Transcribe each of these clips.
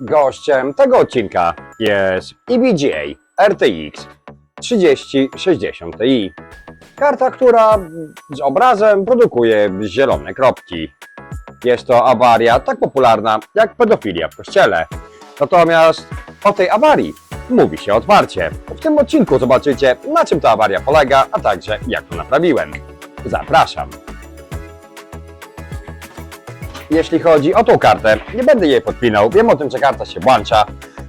Gościem tego odcinka jest EVGA RTX 3060 Ti. Karta, która z obrazem produkuje zielone kropki. Jest to awaria tak popularna jak pedofilia w kościele. Natomiast o tej awarii mówi się otwarcie. W tym odcinku zobaczycie na czym ta awaria polega, a także jak to naprawiłem. Zapraszam. Jeśli chodzi o tą kartę, nie będę jej podpinał, wiem o tym, że karta się włącza,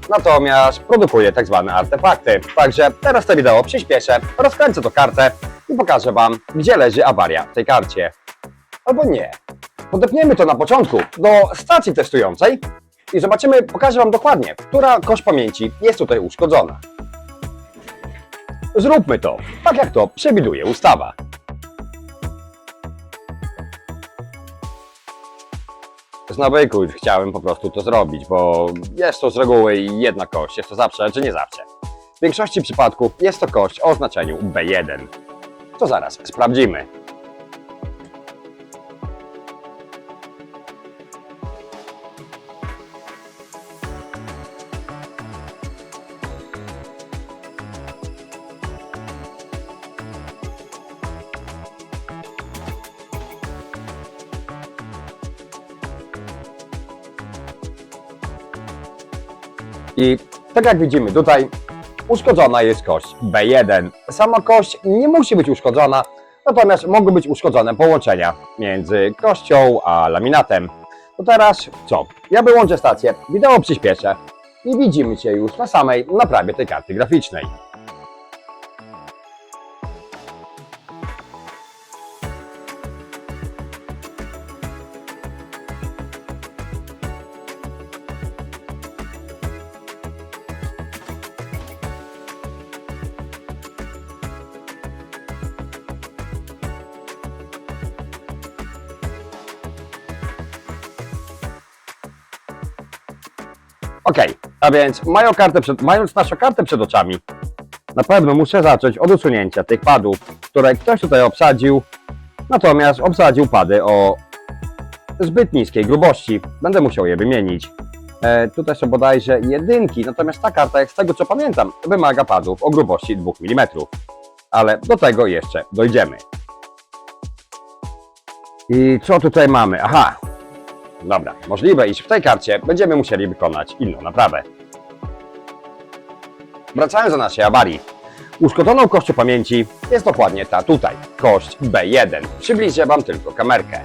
natomiast produkuje tak zwane artefakty. Także teraz to wideo przyspieszę, rozkręcę tą kartę i pokażę Wam, gdzie leży awaria w tej karcie. Albo nie. Podepniemy to na początku do stacji testującej i zobaczymy, pokażę Wam dokładnie, która kość pamięci jest tutaj uszkodzona. Zróbmy to, tak jak to przewiduje ustawa. Z nawyku chciałem po prostu to zrobić, bo jest to z reguły jedna kość, jest to zawsze, czy nie zawsze. W większości przypadków jest to kość o oznaczeniu B1. To zaraz sprawdzimy. I tak jak widzimy tutaj, uszkodzona jest kość B1. Sama kość nie musi być uszkodzona, natomiast mogą być uszkodzone połączenia między kością a laminatem. To teraz co? Ja wyłączę stację, wideo przyspieszę i widzimy się już na samej naprawie tej karty graficznej. Ok, a więc mają kartę przed, mając naszą kartę przed oczami, na pewno muszę zacząć od usunięcia tych padów, które ktoś tutaj obsadził, natomiast obsadził pady o zbyt niskiej grubości. Będę musiał je wymienić. E, tutaj są bodajże jedynki, natomiast ta karta, jak z tego co pamiętam, wymaga padów o grubości 2 mm. Ale do tego jeszcze dojdziemy. I co tutaj mamy? Aha, Dobra, możliwe, iż w tej karcie będziemy musieli wykonać inną naprawę. Wracając do naszej awarii. Uszkodzoną kością pamięci jest dokładnie ta tutaj, kość B1. Przybliżę Wam tylko kamerkę.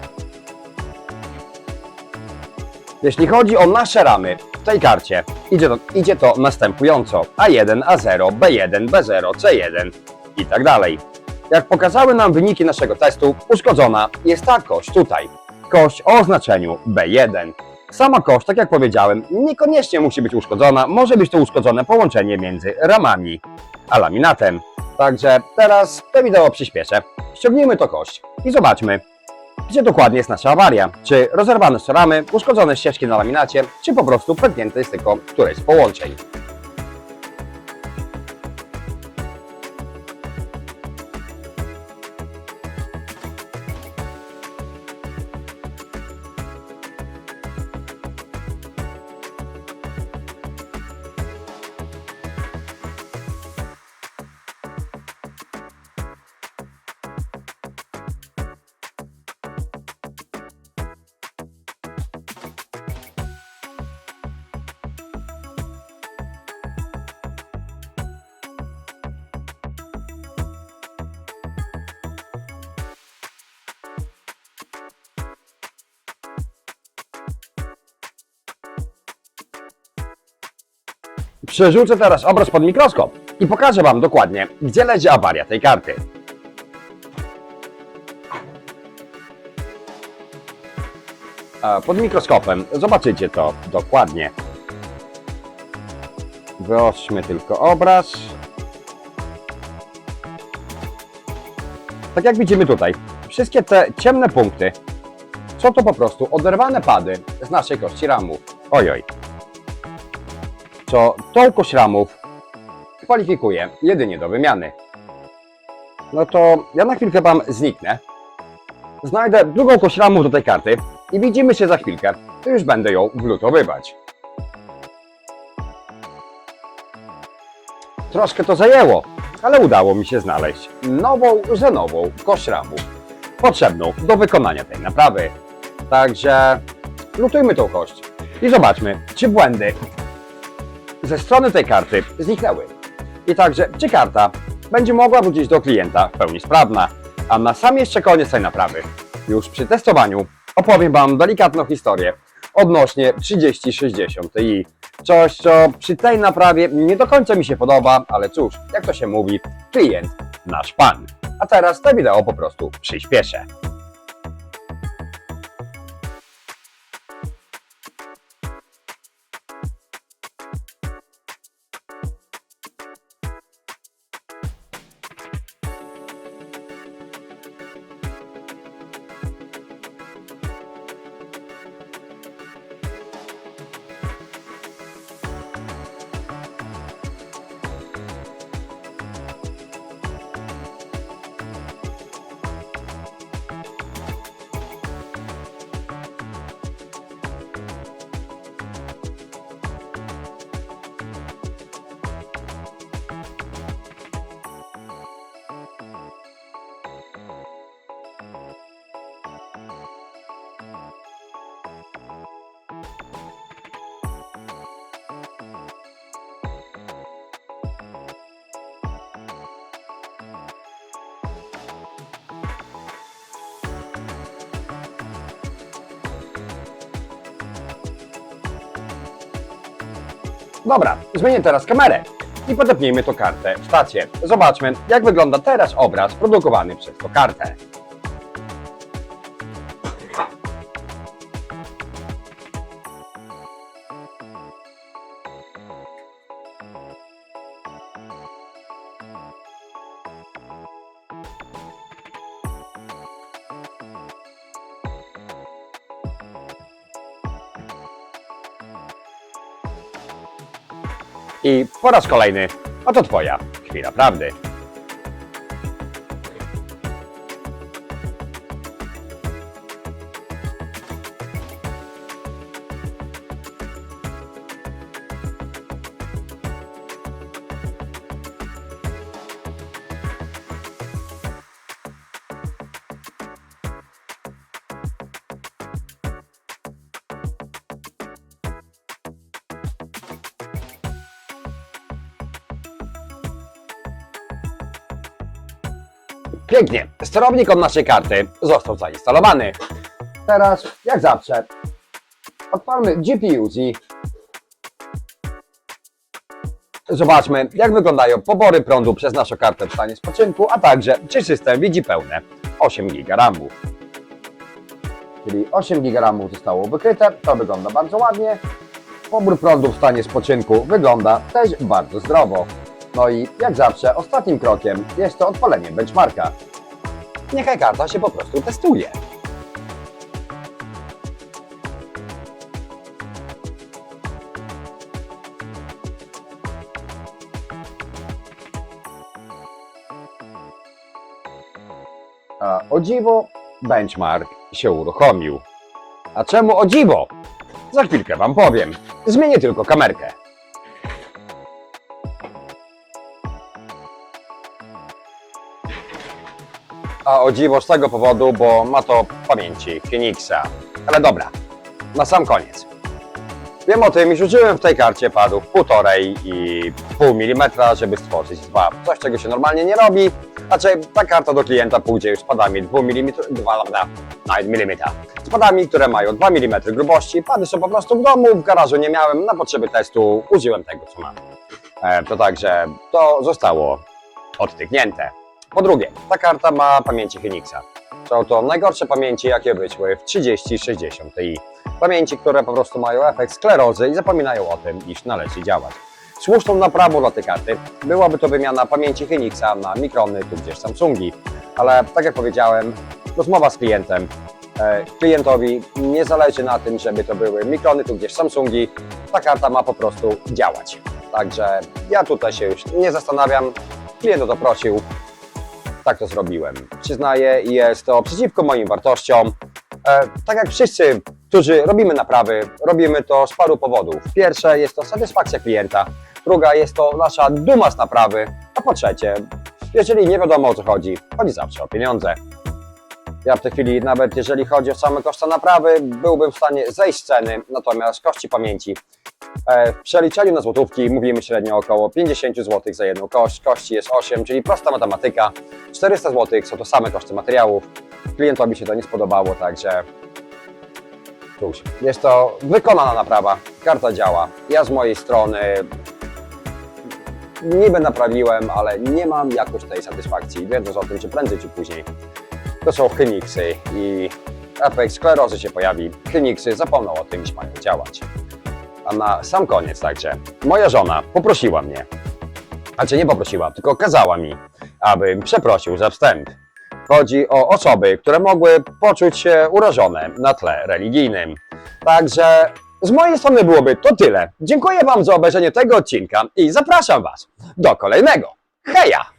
Jeśli chodzi o nasze ramy w tej karcie, idzie to, idzie to następująco A1, A0, B1, B0, C1 i tak dalej. Jak pokazały nam wyniki naszego testu, uszkodzona jest ta kość tutaj, kość o oznaczeniu B1. Sama kość, tak jak powiedziałem, niekoniecznie musi być uszkodzona, może być to uszkodzone połączenie między ramami a laminatem. Także teraz to wideo przyspieszę. Ściągnijmy to kość i zobaczmy, gdzie dokładnie jest nasza awaria. Czy rozerwane są ramy, uszkodzone ścieżki na laminacie, czy po prostu pęknięte jest tylko któreś z połączeń. Przerzucę teraz obraz pod mikroskop i pokażę Wam dokładnie, gdzie leży awaria tej karty. Pod mikroskopem zobaczycie to dokładnie. Wyostrzymy tylko obraz. Tak jak widzimy tutaj, wszystkie te ciemne punkty są to po prostu oderwane pady z naszej kości ramów. Ojoj stanowczo Tołkoś Ramów kwalifikuje jedynie do wymiany. No to ja na chwilkę Wam zniknę. Znajdę drugą kość ramów do tej karty i widzimy się za chwilkę. To już będę ją wlutowywać. Troszkę to zajęło, ale udało mi się znaleźć nową, zenową kość ramów. Potrzebną do wykonania tej naprawy. Także lutujmy tą kość i zobaczmy, czy błędy ze strony tej karty zniknęły. I także, czy karta będzie mogła wrócić do klienta w pełni sprawna. A na sam jeszcze koniec tej naprawy, już przy testowaniu, opowiem Wam delikatną historię odnośnie 3060 Ti. Coś, co przy tej naprawie nie do końca mi się podoba, ale cóż, jak to się mówi, klient nasz pan. A teraz to wideo po prostu przyspieszę. Dobra, zmienię teraz kamerę i podepnijmy tą kartę w stację. Zobaczmy, jak wygląda teraz obraz produkowany przez tą kartę. I po raz kolejny, oto Twoja chwila prawdy. Pięknie, sterownik od naszej karty został zainstalowany. Teraz, jak zawsze, odpalmy GPU-Z. Zobaczmy, jak wyglądają pobory prądu przez naszą kartę w stanie spoczynku, a także czy system widzi pełne 8 GB. Czyli 8 GB zostało wykryte, to wygląda bardzo ładnie. Pobór prądu w stanie spoczynku wygląda też bardzo zdrowo. No i jak zawsze ostatnim krokiem jest to odpalenie benchmarka. Niechaj karta się po prostu testuje. A o dziwo benchmark się uruchomił. A czemu o dziwo? Za chwilkę Wam powiem. Zmienię tylko kamerkę. A o dziwo z tego powodu, bo ma to w pamięci Phoenixa. Ale dobra, na sam koniec. Wiem o tym, iż użyłem w tej karcie padów 1,5 i pół milimetra, żeby stworzyć dwa. Coś, czego się normalnie nie robi. Raczej ta karta do klienta pójdzie już z padami 2 mm, 2 nawet milimetra. Z padami, które mają 2 mm grubości. Pady są po prostu w domu, w garażu nie miałem. Na potrzeby testu użyłem tego, co mam. E, to także to zostało odtyknięte. Po drugie, ta karta ma pamięci Phoenixa. Są to najgorsze pamięci, jakie wyszły w 3060 Ti. Pamięci, które po prostu mają efekt sklerozy i zapominają o tym, iż należy działać. Słuszną naprawą dla tej karty byłaby to wymiana pamięci Phoenixa na mikrony tudzież Samsungi. Ale tak jak powiedziałem, rozmowa z klientem. E, klientowi nie zależy na tym, żeby to były mikrony tudzież Samsungi. Ta karta ma po prostu działać. Także ja tutaj się już nie zastanawiam. Klient o to prosił, tak to zrobiłem. Przyznaję, jest to przeciwko moim wartościom. E, tak jak wszyscy, którzy robimy naprawy, robimy to z paru powodów. Pierwsze jest to satysfakcja klienta, druga jest to nasza duma z naprawy, a po trzecie, jeżeli nie wiadomo o co chodzi, chodzi zawsze o pieniądze. Ja w tej chwili, nawet jeżeli chodzi o same koszty naprawy, byłbym w stanie zejść z ceny, natomiast kości pamięci w przeliczeniu na złotówki mówimy średnio około 50 zł za jedną kość. Kości jest 8, czyli prosta matematyka. 400 zł są to same koszty materiałów. Klientowi się to nie spodobało, także cóż, jest to wykonana naprawa. Karta działa. Ja z mojej strony niby naprawiłem, ale nie mam jakoś tej satysfakcji, wiedząc o tym, że prędzej czy później to są chyniksy i efekt sklerozy się pojawi. Chyniksy zapomną o tym, iż mają działać. A na sam koniec także, moja żona poprosiła mnie, znaczy nie poprosiła, tylko kazała mi, abym przeprosił za wstęp. Chodzi o osoby, które mogły poczuć się urażone na tle religijnym. Także z mojej strony byłoby to tyle. Dziękuję Wam za obejrzenie tego odcinka i zapraszam Was do kolejnego. Heja!